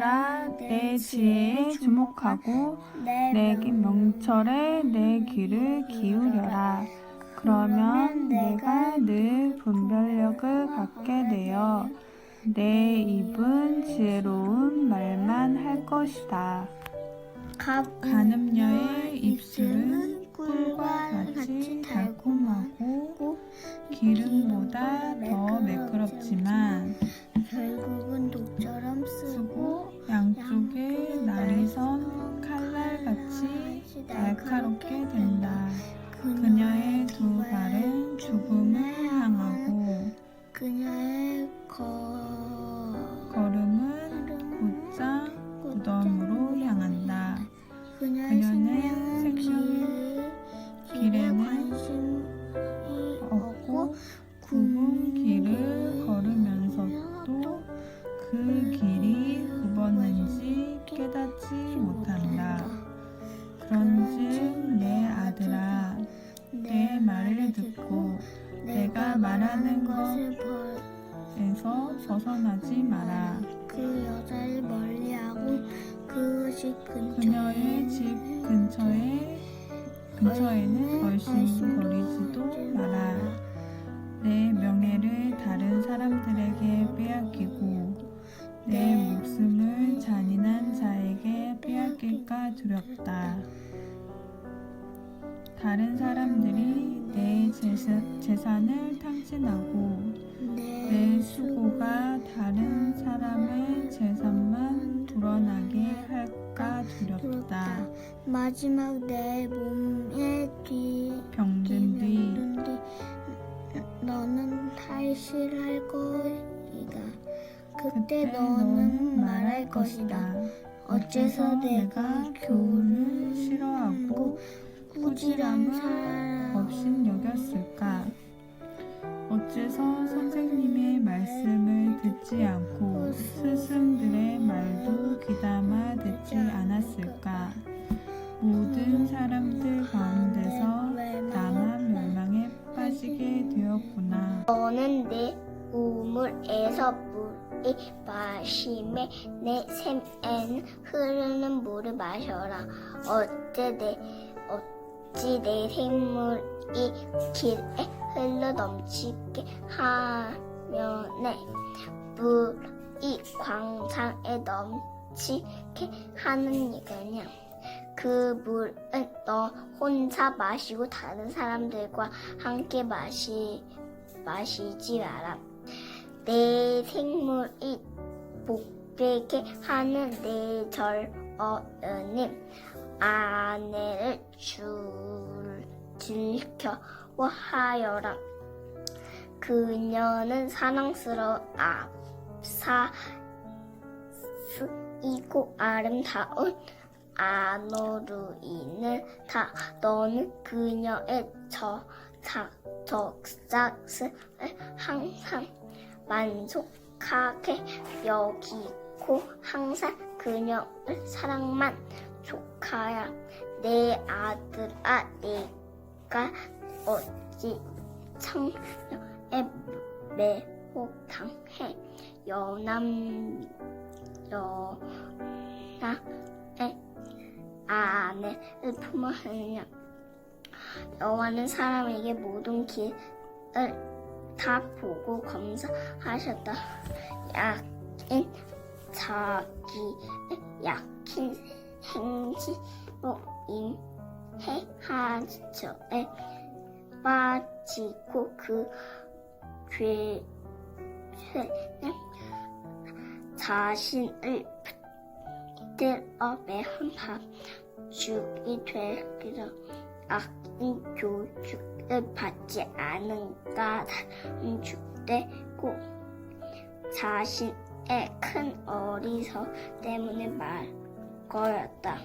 아들아 내 지혜에 주목하고 내내 명철에 내 귀를 기울여라. 그러면 내가 늘 분별력을 갖게 되어 내 입은 지혜로운 말만 할 것이다. 가늠녀의 입술은 쪽에 날이 선 칼날같이 날카롭게 된다. 그녀의 두 발은 죽음을 향하고 그녀의 거 걸음은 곧장 무덤으로 향한다. 그녀는 길에 길에는 말하는 것을 벌, 에서 벗어나지 마라. 그 여자를 멀리하고 그것이 그녀의 집 근처에 근처에는 얼씬거리지도 마라. 내 명예를 다른 사람들에게 빼앗기고 내 목숨을 잔인한 자에게 빼앗길까 두렵다. 다른 사람들이 내 재산, 재산을 탕진하고 내 수고가 다른 사람의 재산만 불어나게 할까 두렵다. 마지막 내 몸의 뒤 병든 뒤뒤 너는 탈실할 거이다. 그때 너는 말할 것이다. 어째서 내가 교훈을 싫어하고 꾸지람 꾸지람을 없인 여겼을까? 어째서 선생님의 말씀을 듣지 않고 스승들의 말도 귀담아 듣지 않았을까? 모든 사람들 가운데서 나만 멸망에 빠지게 되었구나. 너는 내 우물에서 물이 마심에 내 샘에는 흐르는 물을 마셔라. 어째 내 어 찌내 생물이 길에 흘러 넘치게 하면에 물이 광산에 넘치게 하는 이거냐. 그 물은 너 혼자 마시고 다른 사람들과 함께 마시 마시지 마라. 내 생물이 복되게 하는 내 절 어는 아내를 줄 지켜워 하여라. 그녀는 사랑스러운 앞사스이고 아름다운 아노루이는 다 너는 그녀의 저 자, 적삭을 항상 만족하게 여기고 항상 그녀를 사랑만 족하야 내 아들아 내가 어찌 청녀의 매혹당해 여남 여나의 아내를 품었느냐 여호와는 사람에게 모든 길을 다 보고 검사하셨다. 약인 자기의 약힌 행지로 인 해 하저에 빠지고 그 죄는 자신을 붙들어 매한 밤 죽이 되기도 악인 교육을 받지 않은가 죽되고 자신의 큰 어리석 때문에 말 거였다.